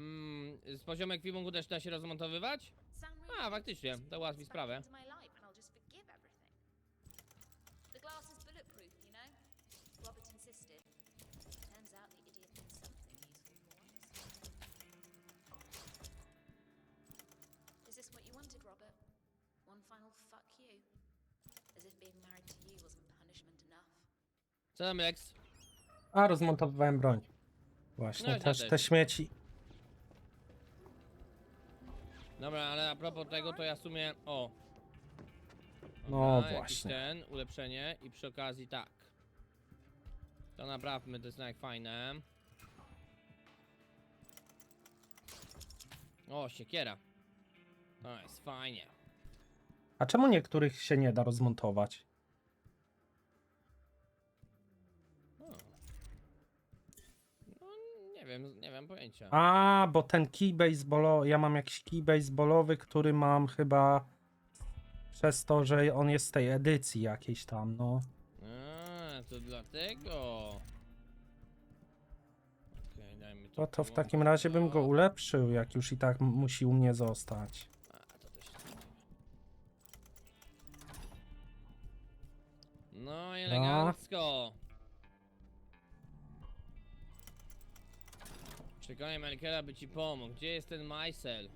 Mm, z poziomu ekwipunku też da się rozmontowywać? A, faktycznie, to ułatwi sprawę. The glass is bulletproof, you know? Robert insisted. Turns out the idiot did something useful for once. Is this what you wanted, Robert? One final fuck you? As if being married to you wasn't punishment enough. Co tam, Lex? A, rozmontowywałem broń. Właśnie, No, ja też też. te śmieci. Dobra, ale a propos tego, to ja w sumie... O. No jakiś właśnie. ten, ulepszenie i przy okazji tak. To naprawmy, to jest jak fajne. O, siekiera. To jest fajnie. A czemu niektórych się nie da rozmontować? Nie wiem, nie wiem pojęcia. A, bo ten kij baseballowy, ja mam jakiś kij baseballowy, który mam chyba przez to, że on jest z tej edycji jakiejś tam, no. A, to dlatego. Okej, dajmy To, to w takim razie bym go ulepszył, jak już i tak m- musi u mnie zostać. A, to też. No, elegancko. Przekonaj Michaela, by ci pomógł. Gdzie jest ten Michael?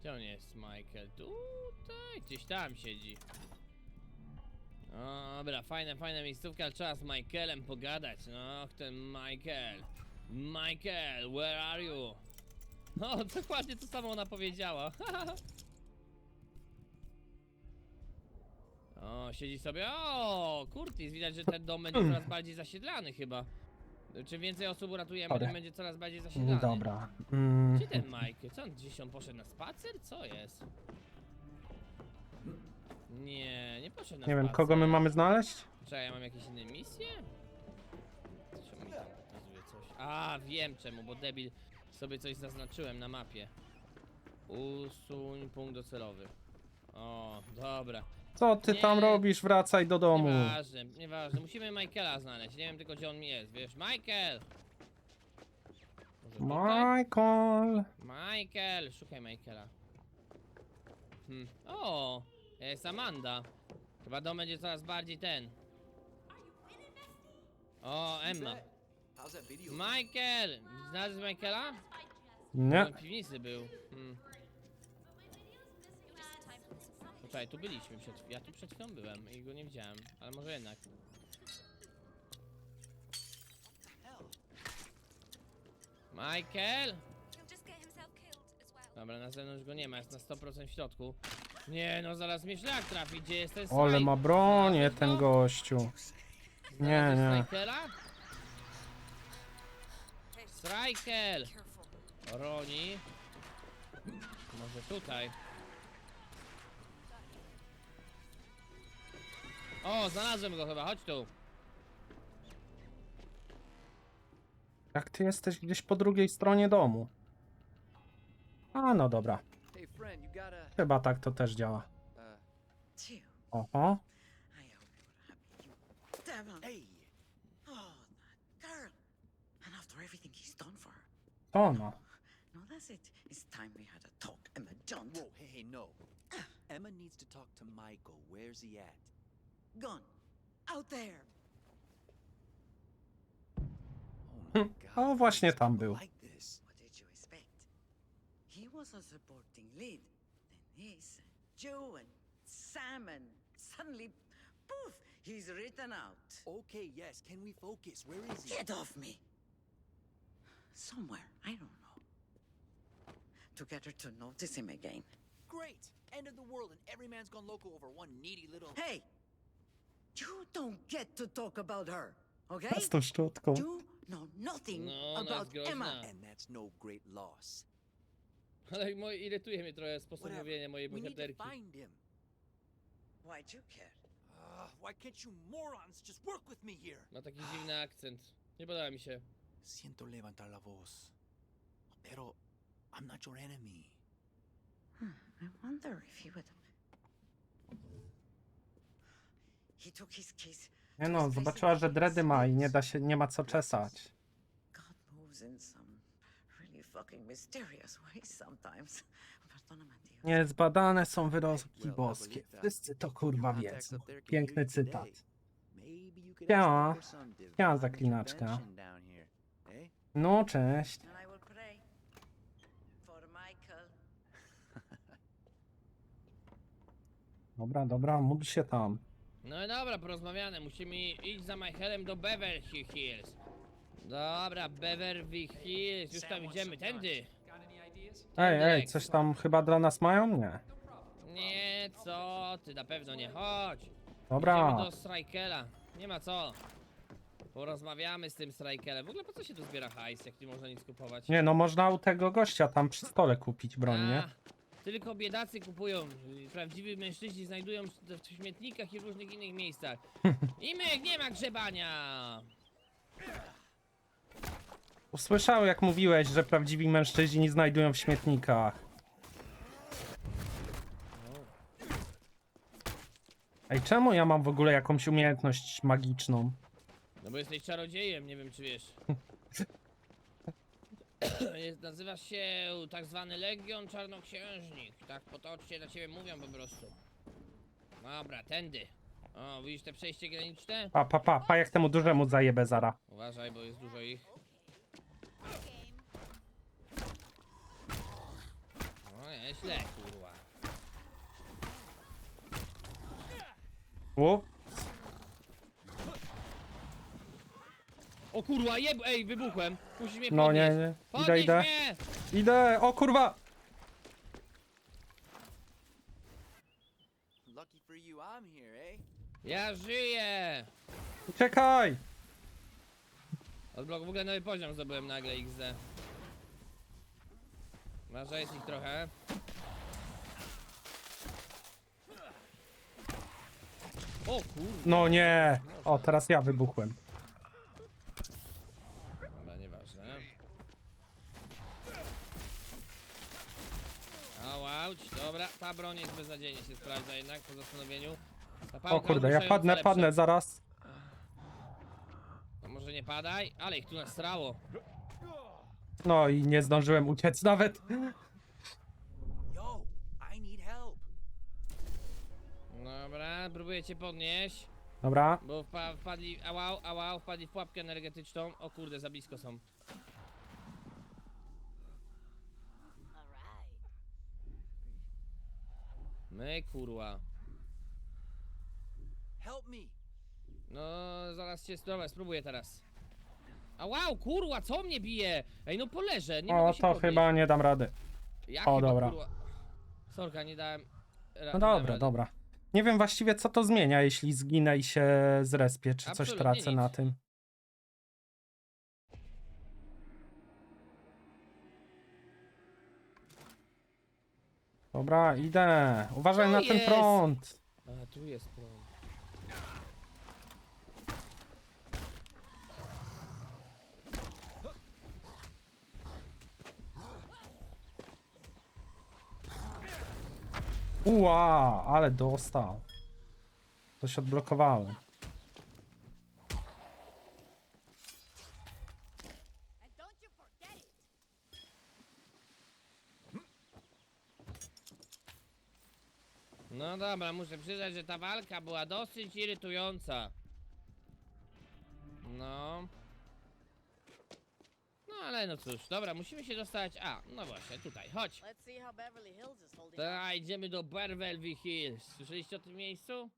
Gdzie on jest, Michael? Tutaj, gdzieś tam siedzi. O, dobra, fajna, fajna miejscówka, ale trzeba z Michaelem pogadać. No, ten Michael. Michael, where are you? No, dokładnie to samo ona powiedziała. o, siedzi sobie. O, Curtis, widać, że ten dom będzie coraz bardziej zasiedlany chyba. Czym więcej osób uratujemy, Sorry. tym będzie coraz bardziej zasiedlany. Dobra. Mm, Gdzie ten Mike? Co on gdzieś on poszedł na spacer? Co jest? Nie, nie poszedł na nie spacer. wiem, kogo my mamy znaleźć? Czekaj, ja mam jakieś inne misje? Czemu mi tam pokazuje coś? A, wiem czemu, bo debil sobie coś zaznaczyłem na mapie. Usuń punkt docelowy. O, dobra. Co ty tam Nie. robisz? Wracaj do domu. Nieważne, nieważne. Musimy Michaela znaleźć. Nie wiem tylko gdzie on jest, wiesz? Michael! Może tutaj? Michael. Michael! Szukaj Michaela. Hmm. O! Jest Amanda. Chyba dom będzie coraz bardziej ten. O, Emma. How's that video? Michael! Znalazłeś Michaela? Nie. On w piwnicy był. Hmm. Czekaj, tu byliśmy przed Ja tu przed chwilą byłem i go nie widziałem, ale może jednak. Michael! Dobra, na zewnątrz go nie ma, jest na 100% w środku. Nie no, zaraz mnie szlak trafi, gdzie jest ten Ole ma bronię ten go? gościu. Nie, Znalazłeś nie. Strikera? Striker! Roni. Może tutaj. O, znalazłem go chyba, chodź tu. Jak ty jesteś gdzieś po drugiej stronie domu. A, no dobra. Hey, friend, you gotta. Chyba tak to też działa. Uh. Oho. I hope you're happy. You devil. hey, Oh, that girl. And after everything he's done for her. O no. No, that's it. It's time we had a talk, Emma John. whoa, hey, hey, no. Emma needs to talk to Michael. Where's he at? Gone. Out there. Oh my god. O, why właśnie is tam people był. Like this? What did you expect? He was a supporting lead. Then he's Joe and Sam, and suddenly, poof, he's written out. Okay, yes. Can we focus? Where is he? Get off me! Somewhere, I don't know. To get her to notice him again. Great. End of the world, and every man's gone loco over one needy little. Hey! You don't get to talk about her, okay? Z tą szczotką. You know nothing No, ona about jest Emma. groźna. And that's no great loss. Ale moje, irytuje mnie trochę sposób mówienia mojej We need to bohaterki. find him. Why'd you care? Uh, why can't you morons just work with me here? Ma taki dziwny akcent. Nie podoba mi się. Siento levantar la voz. Pero I'm not your enemy. I wonder if he would. Nie no, zobaczyła, że dredy ma i nie da się, nie ma co czesać. God moves in some really fucking mysterious ways sometimes. Perdóname, tío. Niezbadane są wyroki Well, I boskie. Wszyscy to kurwa wiedzą. Piękny cytat. Siema. Siema, zaklinaczka. eh? No, cześć. Dobra, dobra, módl się tam. No i dobra, porozmawiane. Musimy iść za Michaelem do Beverly Hills. Dobra, Beverly Hills. Już tam idziemy. Tędy. Ej, ej, coś tam chyba dla nas mają? Nie. Nie, co ty, na pewno nie. Chodź. Dobra. Idziemy do Strikela. Nie ma co. Porozmawiamy z tym Strikelem. W ogóle po co się tu zbiera hajs, jak nie można nic kupować? Nie, no można u tego gościa tam przy stole kupić broń, nie? A, Tylko biedacy kupują. Prawdziwi mężczyźni znajdują w śmietnikach i w różnych innych miejscach. I my, nie ma grzebania. Usłyszałem jak mówiłeś, że prawdziwi mężczyźni znajdują w śmietnikach. Ej, czemu ja mam w ogóle jakąś umiejętność magiczną? No bo jesteś czarodziejem, nie wiem czy wiesz. Jest, nazywasz się tak zwany Legion Czarnoksiężnik. Tak potocznie na ciebie mówią po prostu. Dobra, tędy. O, widzisz te przejście graniczne? Pa, pa, pa, pa, jak temu dużemu zajebę zara. Uważaj, bo jest dużo ich. No nieźle, kurwa. U? O kurwa, jeb... Ej, wybuchłem. Musisz mnie No nie, podnieść. nie. Idę, Podnieś idę. mnie! Idę, o kurwa! Lucky for you, I'm here, eh? Ja żyję! Uciekaj! Odblok, w ogóle nowy poziom zdobyłem nagle XD. Masz, jest ich trochę. O kurwa. No nie! O, teraz ja wybuchłem. Dobra, nieważne. O, auć, dobra, ta broń beznadziejnie się sprawdza jednak po zastanowieniu. Ta O kurde, ja padnę, lepsza. padnę zaraz. No może nie padaj, ale ich tu nastrało. No i nie zdążyłem uciec nawet. Yo, I need help. Dobra, próbuję cię podnieść. Dobra, Bo wpa wpadli, ałał, ałał, wpadli w pułapkę energetyczną. O kurde, za blisko są. My kurwa. Help me. No, zaraz cię, dobra, spróbuję teraz. A wow, kurwa, co mnie bije? Ej, no poleżę, nie o mogę się to podnieść. chyba nie dam rady. Jak o, chyba, dobra. Kurwa... Sorka, nie dałem... ra- No nie dałem dobra, rady. dobra. Nie wiem właściwie co to zmienia, jeśli zginę i się zrespię, czy coś Absolutnie tracę na nic. tym. Dobra, idę. Uważaj Co na ten jest? prąd. A, tu jest prąd. Ua, ale dostał. Coś odblokowałem. No dobra, muszę przyznać, że ta walka była dosyć irytująca. No. No ale no cóż, dobra, musimy się dostać. A, no właśnie, tutaj, chodź. Let's see how Beverly Hills is holding up. Ta, idziemy do Beverly Hills. Słyszeliście o tym miejscu?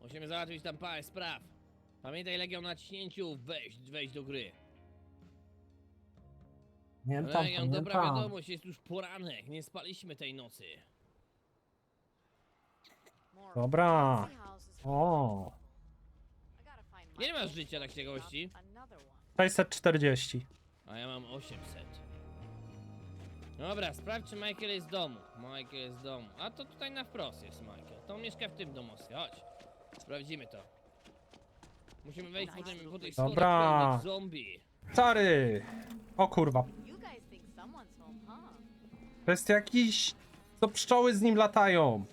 Musimy załatwić tam parę spraw. Pamiętaj Legion na ciśnięciu, wejść, wejść do gry. Pamiętam, Legion, dobra pamiętam. wiadomość, jest już poranek, nie spaliśmy tej nocy. Dobra. O, Michael masz życia tak? Another one. 640. A ja mam 800. Dobra, sprawdź czy Michael jest w domu. Michael jest w domu. A to tutaj na wprost jest Michael. To on mieszka w tym domostwie. Chodź. Sprawdzimy to. Musimy wejść po, tym, po tych schodach Dobra. pełnych zombie. Czary! O kurwa. To jest jakiś... To pszczoły z nim latają.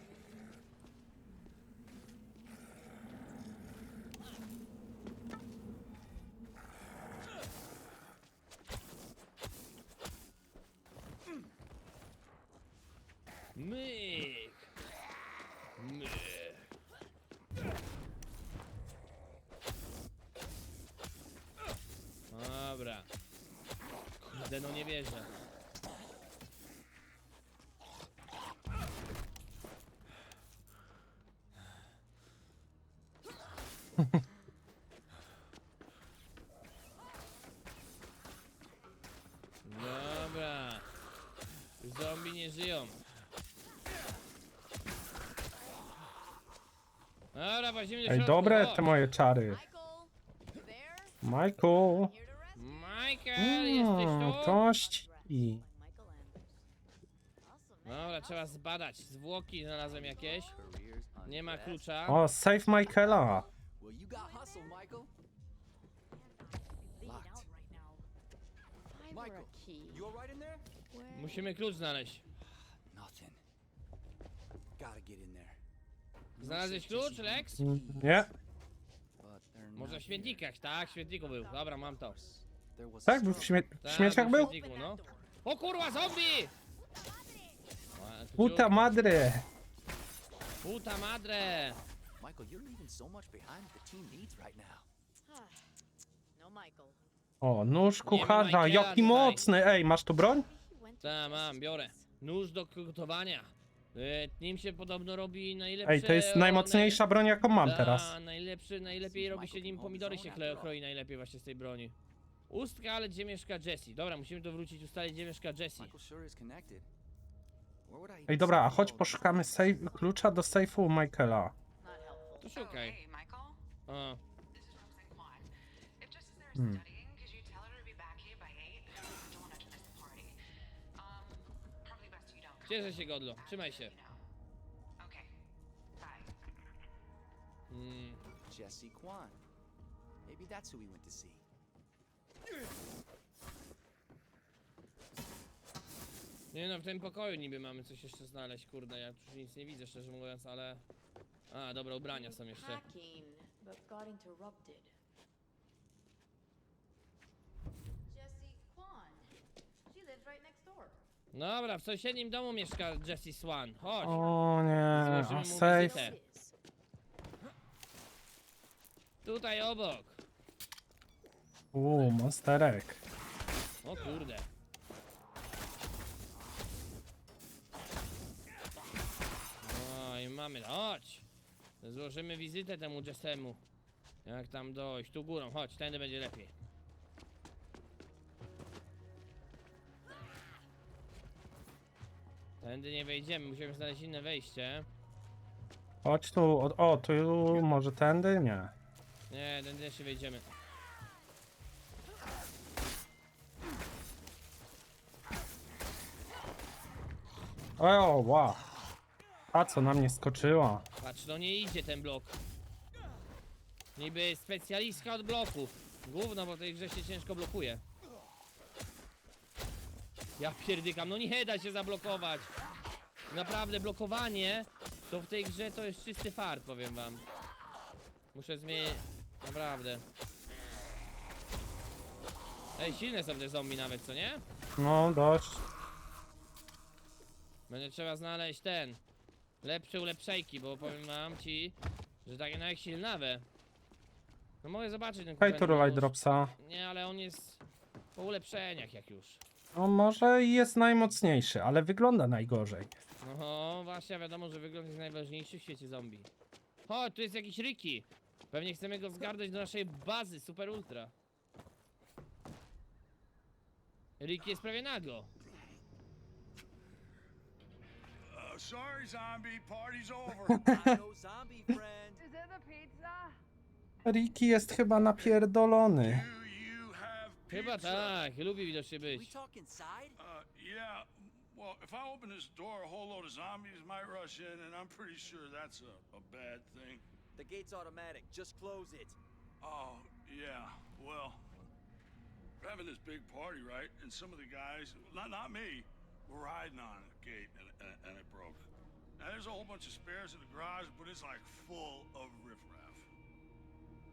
Myk. Myk. Dobra. Kurde, no nie wierzę. Nie żyją. Dobra, włazimy do Ej, środka, dobre te moje czary. Michael, you there? Michael. Here to rescue. Michael, jesteś Mm, tu? tość i... By Michael Anders. Awesome, man. Dobra, trzeba zbadać. Zwłoki znalazłem jakieś. Nie ma klucza. O, save Michaela. Well, you got hustle, Michael. Bleeding Locked. out right now. If I were Michael, a key, you alright in there? where Musimy klucz znaleźć. Gotta get in there. Znalazłeś klucz, Lex? Nie? But they're Może not w śmietnikach, tak? W śmietniku był. Dobra, mam to. here. There was a Tak, był w, struggle. śmie w Tak, śmieciach był w był? śmietniku, no. O kurwa, zombie! Puta madre. Puta madre! Michael, you're leaving so much behind that the team needs right now. no Michael. O, nóż kucharza, Michaela jaki tutaj. mocny. Ej, masz tu broń? Ta, mam, biorę. Nóż do gotowania. E, Nim się podobno robi najlepsze... Ej, to jest o, najmocniejsza broń, jaką mam Ta, teraz. najlepszy, najlepiej robi się nim pomidory się chle- chroi najlepiej właśnie z tej broni. Ustka, ale gdzie mieszka Jesse? Dobra, musimy to wrócić, ustalić gdzie mieszka Jesse. Ej, dobra, a chodź poszukamy save, klucza do sejfu Michaela. To szukaj. Hey, Michael. Cieszę się, Godlo. Trzymaj się. Mm, Jesse Kwan. Maybe that's who we went to see. Nie no, w tym pokoju niby mamy coś jeszcze znaleźć, kurde, ja tu nic nie widzę, szczerze mówiąc, ale... A, dobra, ubrania są jeszcze. Hacking, but got interrupted. Dobra, w sąsiednim domu mieszka Jesse Swan. Chodź. O nie, Złożymy safe. wizytę. Tutaj obok. Uuu, monsterek. O kurde. No i mamy, chodź. Złożymy wizytę temu Jessemu. Jak tam dojść? Tu górą, chodź, tędy będzie lepiej. Tędy nie wejdziemy, musimy znaleźć inne wejście. Chodź tu, o, o, tu może tędy? Nie. Nie, tędy jeszcze wejdziemy. O, wow. A co na mnie skoczyła? Patrz, no nie idzie ten blok. Niby specjalistka od bloków. Gówno, bo tej grze się ciężko blokuje. Ja pierdykam, no nie da się zablokować. Naprawdę, blokowanie to w tej grze to jest czysty fart, powiem wam. Muszę zmienić... Naprawdę. Ej, silne są te zombie nawet, co nie? No, dość. Będzie trzeba znaleźć ten. Lepsze ulepszejki, bo powiem wam ci, że takie nawet silnawe. No mogę zobaczyć ten Hej, tu no, Dropsa. Nie, ale on jest po ulepszeniach jak już. No może i jest najmocniejszy, ale wygląda najgorzej. No właśnie, wiadomo, że wygląd jest najważniejszy w świecie zombie. O, tu jest jakiś Ricky. Pewnie chcemy go zgarnąć do naszej bazy, super ultra. Ricky jest prawie nago. Uh, sorry, zombie. Party's over. no zombie friend. Is it the pizza? Ricky jest chyba napierdolony. Do you have Chyba pizza? tak, lubi widocznie we być. talk inside? Uh, yeah. Well, if I open this door, a whole load of zombies might rush in, and I'm pretty sure that's a, a bad thing. The gate's automatic. Just close it. Oh, yeah. Well, we're having this big party, right? And some of the guys, not not me, were riding on the gate, and, and, and it broke. Now there's a whole bunch of spares in the garage, but it's like full of riffraff.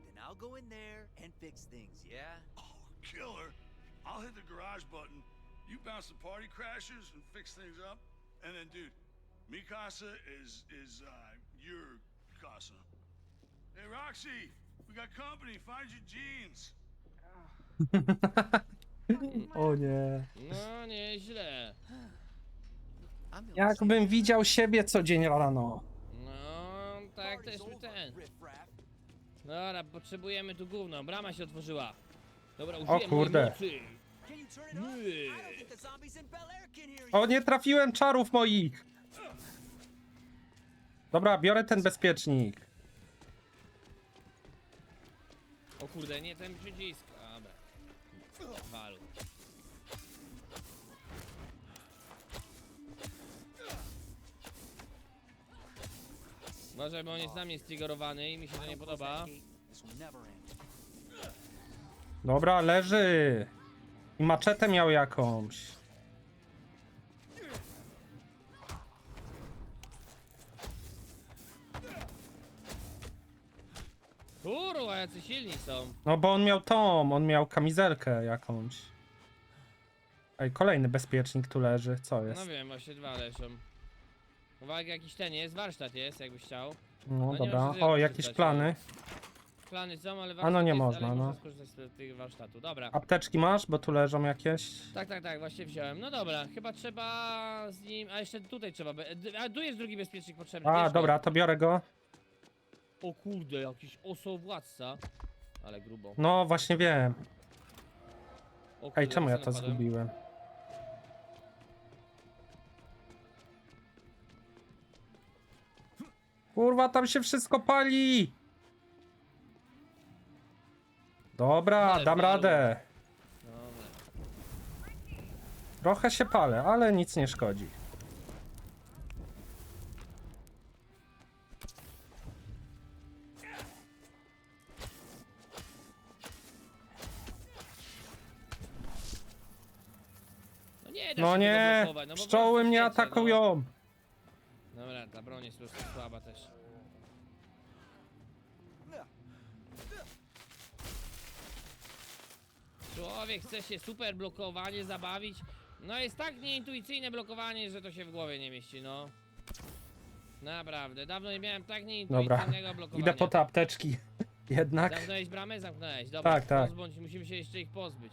Then I'll go in there and fix things, yeah? Killer. I'll hit the garage button. You bounce the party crashers and fix things up. And then, dude, Mi casa is is uh, your casa. Hey Roxy, we got company. Find your jeans. O nie. No, nieźle. Jakbym widział siebie co dzień rano. No, tak też by ten. Dobra, potrzebujemy tu gówno. Brama się otworzyła. Dobra, mojej kurde. mocy. O, nie trafiłem czarów moich! Dobra, biorę ten bezpiecznik. O kurde, nie ten przycisk. Dobra. Walu. Uważaj, bo on jest na mnie i mi się to nie podoba. Dobra, leży. I maczetę miał jakąś. Kurwa, jacy silni są. No bo on miał tą, on miał kamizelkę jakąś. Ej, kolejny bezpiecznik tu leży. Co jest? No wiem, właśnie dwa leżą. Uwaga, jakiś ten jest, warsztat jest, jakbyś chciał. No nie dobra. O, jak jakieś przeczytać, plany. Są, ale A no warsztat nie jest, można, ale no. można skorzystać z tego warsztatu. Dobra. Apteczki masz, bo tu leżą jakieś. Tak, tak, tak, właśnie wziąłem. No dobra, chyba trzeba z nim. A jeszcze tutaj trzeba. Be... d- A tu jest drugi bezpiecznik potrzebny. A, go. dobra, to biorę go. O kurde, jakiś osowładca. Ale grubo. No, właśnie wiem. O kurde, Ej, czemu ja to napadłem? zgubiłem? Kurwa, tam się wszystko pali! Dobra, Ale dam radę. Dobra. Trochę się palę, ale nic nie szkodzi. No nie, da No się nie, tego blokować, no pszczoły mnie wiecie, atakują. No. Dobra, ta broń jest po prostu słaba też. Człowiek chce się super blokowanie zabawić. No jest tak nieintuicyjne blokowanie, że to się w głowie nie mieści, no. Naprawdę, dawno nie miałem tak nieintuicyjnego blokowania. Idę po te apteczki. Jednak. Zamknąłeś bramę? Zamknąłeś. Dobra, Tak, tak. pozbądź, musimy się jeszcze ich pozbyć.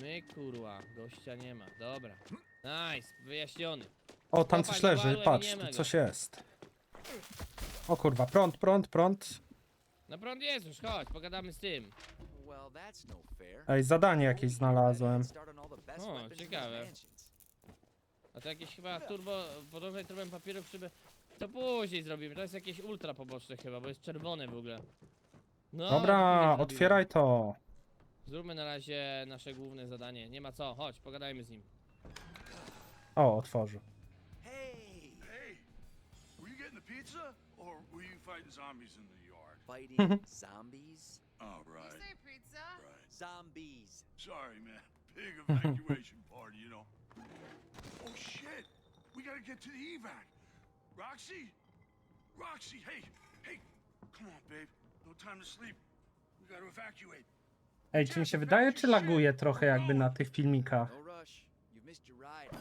My kurwa, gościa nie ma. Dobra. Nice, wyjaśniony. O, tam coś leży, walłem i patrz, nie ma tu go. coś jest. O kurwa, prąd, prąd, prąd. No prąd jest już, chodź, pogadamy z tym. No. Ej, zadanie jakieś znalazłem. O, ciekawe. A to jakieś chyba turbo, podążaj trubem papierów, żeby... To później zrobimy, to jest jakieś ultra poboczne chyba, bo jest czerwone w ogóle. No, to Dobra, otwieraj to. Zróbmy na razie nasze główne zadanie. Nie ma co, chodź, pogadajmy z nim. O, otworzył. Hey, Hey, were you getting the pizza fighting zombies in the yard? fighting zombies? Oh, You right, say pizza? right. Zombies. Sorry, man. Big evacuation party, you know. Oh shit! We gotta get to the evac. Roxy, Roxy, hey, hey, come on, babe. No time to sleep. We gotta evacuate. Ej, czy mi się wydaje, czy laguje trochę jakby na tych filmikach? No rush. You've missed your ride.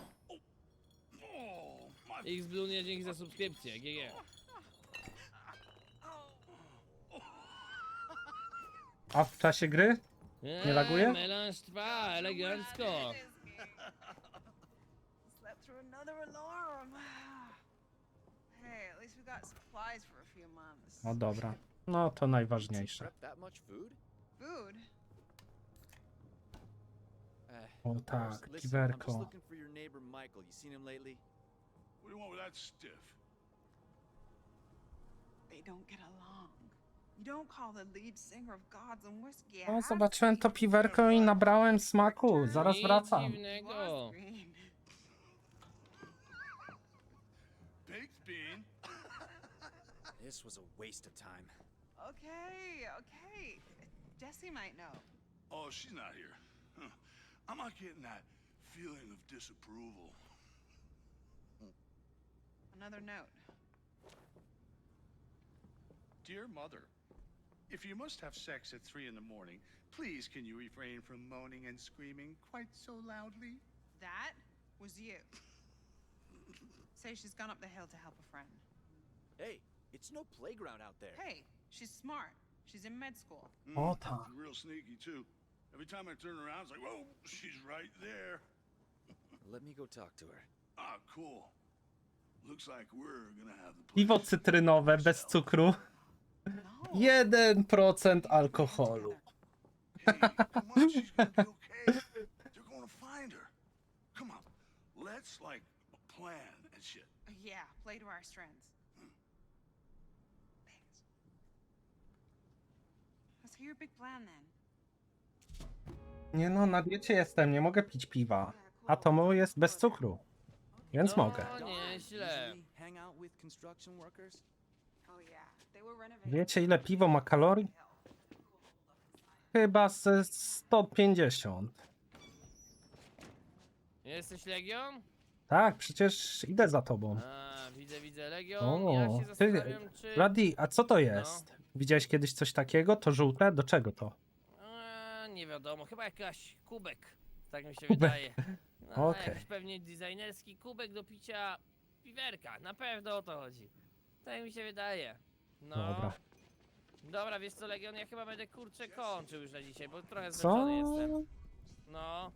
Oh, my. Nie dzięki za subskrypcję, GG. A w czasie gry? Nie laguje? Melanż trwa, elegancko. Slept through another alarm. hey, at least we got supplies for a few months. No dobra. No to najważniejsze. Food? Eh, O tak, kiwerko. They don't get along. O, zobaczyłem to piwerko i nabrałem smaku. Zaraz Nic wracam. Dziwnego. was green. This was a waste of time. Okay, okay. Jesse might know. Oh, she's not here. Huh. I'm not getting that feeling of disapproval. Another note. Dear Mother, if you must have sex at three in the morning, please can you refrain from moaning and screaming quite so loudly? That was you. Say she's gone up the hill to help a friend. Hey, it's no playground out there. Hey, she's smart. She's in med school. O tak. Real sneaky, too. Every time I turn around, it's like, whoa, she's right there. Let me go talk to her. Ah, cool. Looks like we're gonna have the Piwo pleasure cytrynowe bez cukru. No. 1% alkoholu. Hey, come on, she's gonna be okay. They're gonna find her. Come on, let's like plan and shit. Yeah, play to our strengths. Thanks. Let's hear your big plan then. Nie no, na diecie jestem, nie mogę pić piwa. A to mu jest bez cukru. Więc no, mogę. nieźle. Usually hang out with construction workers. Oh yeah. Wiecie ile piwo ma kalorii? Chyba ze 150. Jesteś Legion? Tak, przecież idę za tobą. A, widzę, widzę Legion. ja O, się ty, zastanawiam, czy... A co to jest? Widziałeś kiedyś coś takiego? To żółte? Do czego to? A, nie wiadomo, chyba jakaś kubek. Tak mi się Kubek. wydaje. No, Okej. Jakiś pewnie designerski kubek do picia piwerka. Na pewno o to chodzi. Tak mi się wydaje. No. Dobra. Dobra, wiesz co, Legion, ja chyba będę kurczę kończył już na dzisiaj, bo trochę Co? zmęczony jestem. No.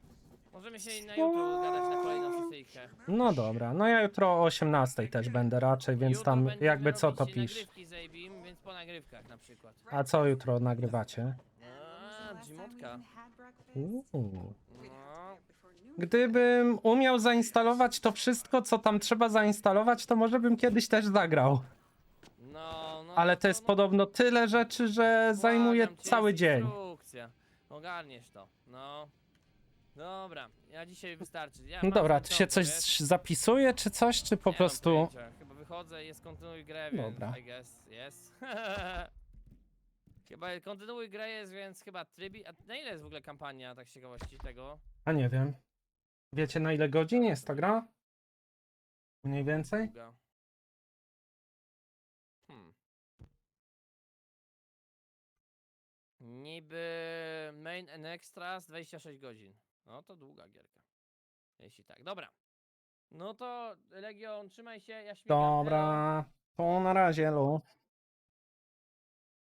Możemy się na jutro gadać na kolejną sesyjkę. No dobra, no ja jutro o 18 też będę raczej, więc Jutro tam będziemy jakby co to pisz. nagrywki z Abim, więc po nagrywkach na przykład. A co jutro nagrywacie? A, Gmotka. Uuu. No. Gdybym umiał zainstalować to wszystko, co tam trzeba zainstalować, to może bym kiedyś też zagrał. Ale to jest no, podobno tyle rzeczy, że zajmuje Błagam cię, cały jest dzień. Instrukcja. Ogarniesz to, no. Dobra, ja dzisiaj wystarczy. Ja No mam dobra, czy się coś wiesz? zapisuje, czy coś, czy po Nie mam prostu... pojęcia. Chyba wychodzę, jest kontynuuj grę, więc Dobra. I guess, jest. chyba kontynuuj grę jest, więc chyba trybi. A na ile jest w ogóle kampania, tak z ciekawości tego? A nie wiem. Wiecie na ile godzin jest ta gra? Mniej więcej? Długa. Niby main and extras 26 godzin. No to długa gierka. Jeśli tak. Dobra. No to Legion, trzymaj się, ja śmigam. Dobra, to na razie, lu.